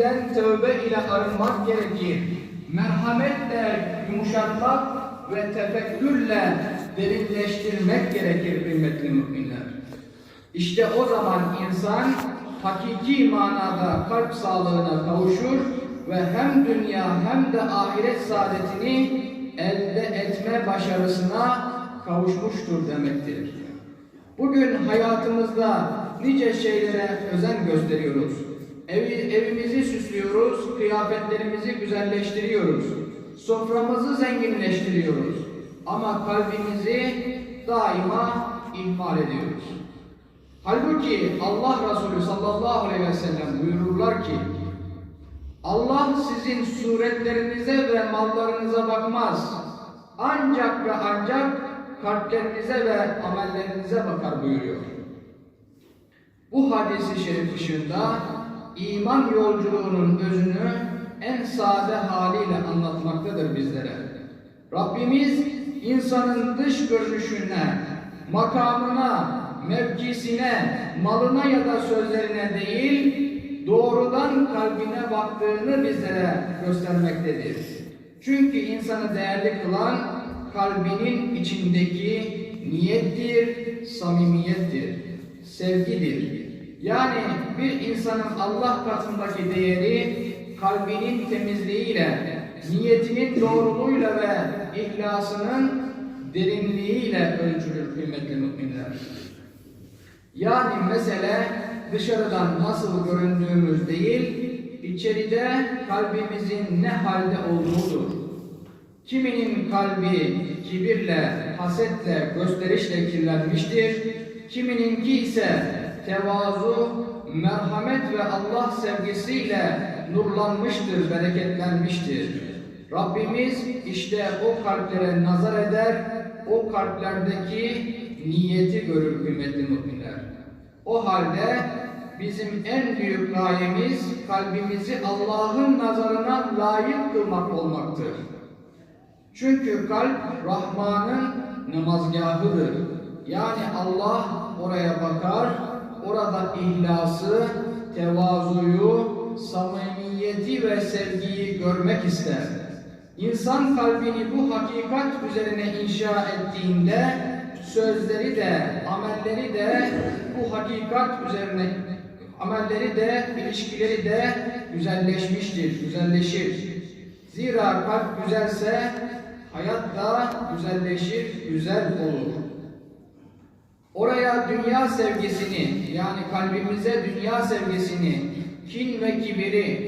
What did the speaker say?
Ben tövbe ile arınmak gerekir. Merhametle yumuşatmak ve tefekkürle derinleştirmek gerekir kıymetli müminler. İşte o zaman insan hakiki manada kalp sağlığına kavuşur ve hem dünya hem de ahiret saadetini elde etme başarısına kavuşmuştur demektir. Bugün hayatımızda nice şeylere özen gösteriyoruz. Evi, evimizi süslüyoruz, kıyafetlerimizi güzelleştiriyoruz. Soframızı zenginleştiriyoruz. Ama kalbimizi daima ihmal ediyoruz. Halbuki Allah Resulü sallallahu aleyhi ve sellem buyururlar ki Allah sizin suretlerinize ve mallarınıza bakmaz. Ancak ve ancak kalplerinize ve amellerinize bakar buyuruyor. Bu hadisi şerif ışığında iman yolculuğunun özünü en sade haliyle anlatmaktadır bizlere. Rabbimiz insanın dış görünüşüne, makamına, mevkisine, malına ya da sözlerine değil, doğrudan kalbine baktığını bizlere göstermektedir. Çünkü insanı değerli kılan kalbinin içindeki niyettir, samimiyettir, sevgidir. Yani bir insanın Allah katındaki değeri kalbinin temizliğiyle, niyetinin doğruluğuyla ve ihlasının derinliğiyle ölçülür kıymetli müminler. Yani mesele dışarıdan nasıl göründüğümüz değil, içeride kalbimizin ne halde olduğudur. Kiminin kalbi kibirle, hasetle, gösterişle kirlenmiştir. Kimininki ise tevazu, merhamet ve Allah sevgisiyle nurlanmıştır, bereketlenmiştir. Rabbimiz işte o kalplere nazar eder, o kalplerdeki niyeti görür kıymetli müminler. O halde bizim en büyük gayemiz kalbimizi Allah'ın nazarına layık kılmak olmaktır. Çünkü kalp Rahman'ın namazgahıdır. Yani Allah oraya bakar, orada ihlası, tevazuyu, samimiyeti ve sevgiyi görmek ister. İnsan kalbini bu hakikat üzerine inşa ettiğinde sözleri de, amelleri de bu hakikat üzerine amelleri de, ilişkileri de güzelleşmiştir, güzelleşir. Zira kalp güzelse hayat da güzelleşir, güzel olur. Oraya dünya sevgisini yani kalbimize dünya sevgisini, kin ve kibiri,